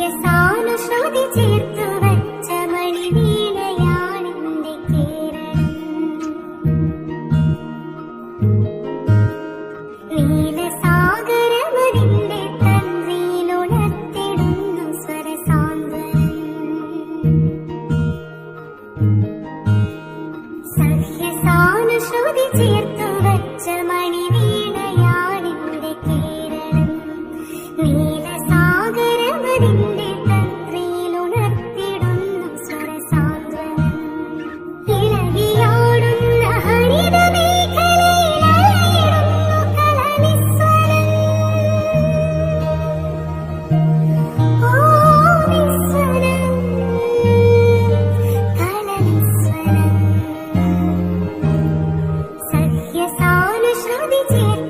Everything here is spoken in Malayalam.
സഹ്യസാനുശ്രുതി ചേർത്തു വച്ച മണിവീണയാണെന്റെ കേരളം. നീലസാഗരമതിന്റെ തന്ത്രിയിലുണർത്തിടുന്നു സ്വരസാന്ത്വനം. സഹ്യസാനുശ്രുതി ചേർത്തു 的家。